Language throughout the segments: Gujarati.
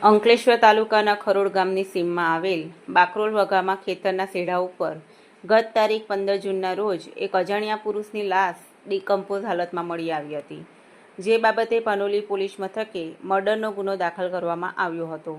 અંકલેશ્વર તાલુકાના ખરોડ ગામની સીમમાં આવેલ બાકરોલ વગામાં ખેતરના સેઢા ઉપર ગત તારીખ પંદર જૂનના રોજ એક અજાણ્યા પુરુષની લાશ ડિકમ્પોઝ હાલતમાં મળી આવી હતી. જે બાબતે પનોલી પોલીસ મથકે મર્ડરનો ગુનો દાખલ કરવામાં આવ્યો હતો.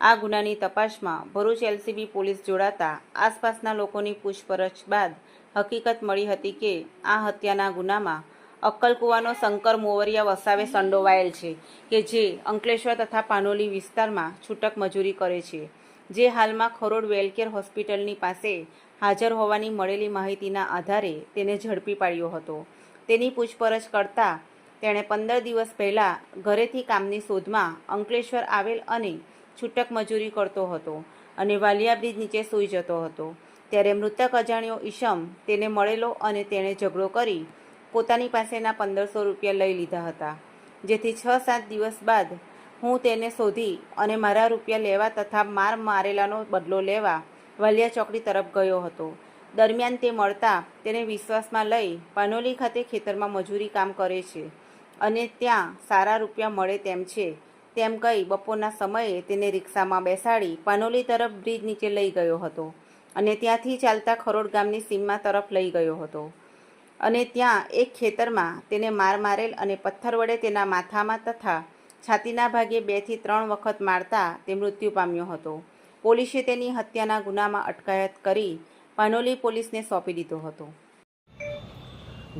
આ ગુનાની તપાસમાં ભરૂચ એલસીબી પોલીસ જોડાતા આસપાસના લોકોની પૂછપરછ બાદ હકીકત મળી હતી કે આ હત્યાના ગુનામાં અક્કલકુવાનો શંકર મોવરિયા વસાવે સંડોવાયેલ છે, કે જે અંકલેશ્વર તથા પાનોલી વિસ્તારમાં છૂટક મજૂરી કરે છે. જે હાલમાં ખરોડ વેલકેર હોસ્પિટલની પાસે હાજર હોવાની મળેલી માહિતીના આધારે તેને ઝડપી પાડ્યો હતો. તેની પૂછપરછ કરતાં તેણે પંદર દિવસ પહેલાં ઘરેથી કામની શોધમાં અંકલેશ્વર આવેલ અને છૂટક મજૂરી કરતો હતો અને વાલિયા બ્રિજ નીચે સૂઈ જતો હતો. ત્યારે મૃતક અજાણ્યો ઈશમ તેને મળેલો અને તેણે ઝઘડો કરી પોતાની પાસેના પંદરસો રૂપિયા લઈ લીધા હતા. જેથી છ સાત દિવસ બાદ હું તેને શોધી અને મારા રૂપિયા લેવા તથા માર મારેલાનો બદલો લેવા વાલિયા ચોકડી તરફ ગયો હતો. દરમિયાન તે મળતા તેને વિશ્વાસમાં લઈ પાનોલી ખાતે ખેતરમાં મજૂરી કામ કરે છે અને ત્યાં સારા રૂપિયા મળે તેમ છે. તેમ કહી બપોરના સમયે તેને રિક્ષામાં બેસાડી પાનોલી તરફ બ્રિજ નીચે લઈ ગયો હતો અને ત્યાંથી ચાલતા ખરોડ ગામની સીમા તરફ લઈ ગયો હતો. અને ત્યાં એક ખેતરમાં તેને માર મારેલ અને પથ્થર વડે તેના માથામાં તથા છાતીના ભાગે બેથી ત્રણ વખત મારતા તે મૃત્યુ પામ્યો હતો. પોલીસે તેની હત્યાના ગુનામાં અટકાયત કરી પાનોલી પોલીસને સોંપી દીધો હતો.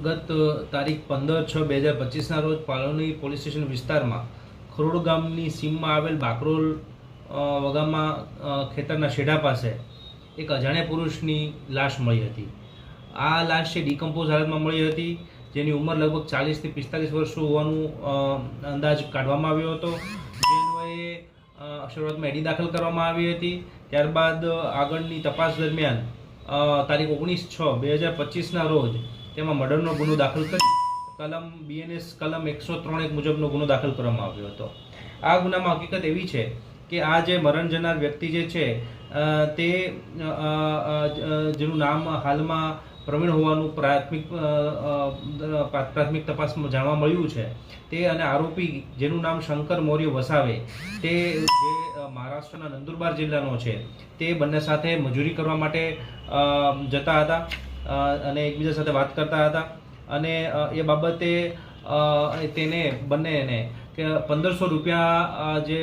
ગત તારીખ પંદર છ બે હજાર પચીસના રોજ પાલોની પોલીસ સ્ટેશન વિસ્તારમાં ખરોડ ગામની સીમમાં આવેલ બાકરોલ વગામાં ખેતરના શેઢા પાસે એક અજાણ્યા પુરુષની લાશ મળી હતી. આ લાશ છે ડિકમ્પોઝ હાલતમાં મળી હતી, જેની ઉંમર લગભગ ચાલીસથી પિસ્તાલીસ વર્ષ હોવાનું અંદાજ કાઢવામાં આવ્યો હતો. જે અન્વયે શરૂઆતમાં એડી દાખલ કરવામાં આવી હતી. ત્યારબાદ આગળની તપાસ દરમિયાન તારીખ ઓગણીસ છ બે હજાર પચીસના રોજ તેમાં મર્ડરનો ગુનો દાખલ કરી, કલમ બીએનએસ કલમ એકસો ત્રણ એક મુજબનો ગુનો દાખલ કરવામાં આવ્યો હતો. આ ગુનામાં હકીકત એવી છે કે આ જે મરણ જનાર વ્યક્તિ જે છે તે જેનું નામ હાલમાં પ્રવીણ હોવાનું પ્રાથમિક પ્રાથમિક તપાસમાં જાણવા મળ્યું છે. તે અને આરોપી, જેનું નામ શંકર મૌર્ય વસાવે, તે જે મહારાષ્ટ્રના નંદુરબાર જિલ્લાનો છે, તે બંને સાથે મજૂરી કરવા માટે જતા હતા અને એકબીજા સાથે વાત કરતા હતા. અને એ બાબતે તેને બંનેને કે પંદરસો રૂપિયા જે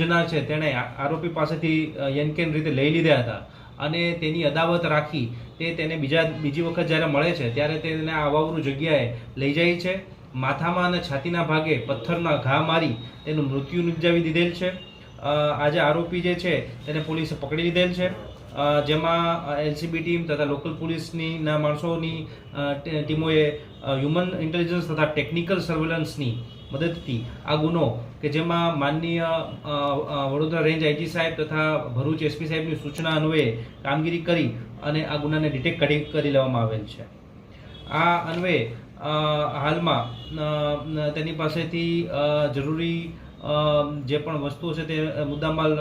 જનાર છે, તેણે આરોપી પાસેથી યનકેન રીતે લઈ લીધા હતા. અને તેની અદાવત રાખી તે તેને બીજા બીજી વખત જ્યારે મળે છે, ત્યારે તેને આ જગ્યાએ લઈ જાય છે. માથામાં અને છાતીના ભાગે પથ્થરના ઘા મારી તેનું મૃત્યુ નિપજાવી દીધેલ છે. આજે આરોપી જે છે, તેને પોલીસે પકડી લીધેલ છે. જેમાં એલસીબી ટીમ તથા લોકલ પોલીસની ના માણસોની ટીમોએ હ્યુમન ઇન્ટેલિજન્સ તથા ટેકનિકલ સર્વેલન્સની મદદથી. આ ગુનો કે જેમાં માનનીય વડોદરા રેન્જ આઈજી સાહેબ તથા ભરૂચ એસપી સાહેબની સૂચના અન્વયે કામગીરી કરી અને આ ગુનાને ડિટેક્ટ કરી કરી લેવામાં આવેલ છે. આ અન્વયે હાલમાં તેની પાસેથી જરૂરી જે પણ વસ્તુઓ છે તે મુદ્દામાલ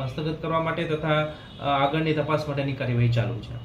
હસ્તગત કરવા માટે તથા આગળની તપાસ માટેની કાર્યવાહી ચાલુ છે.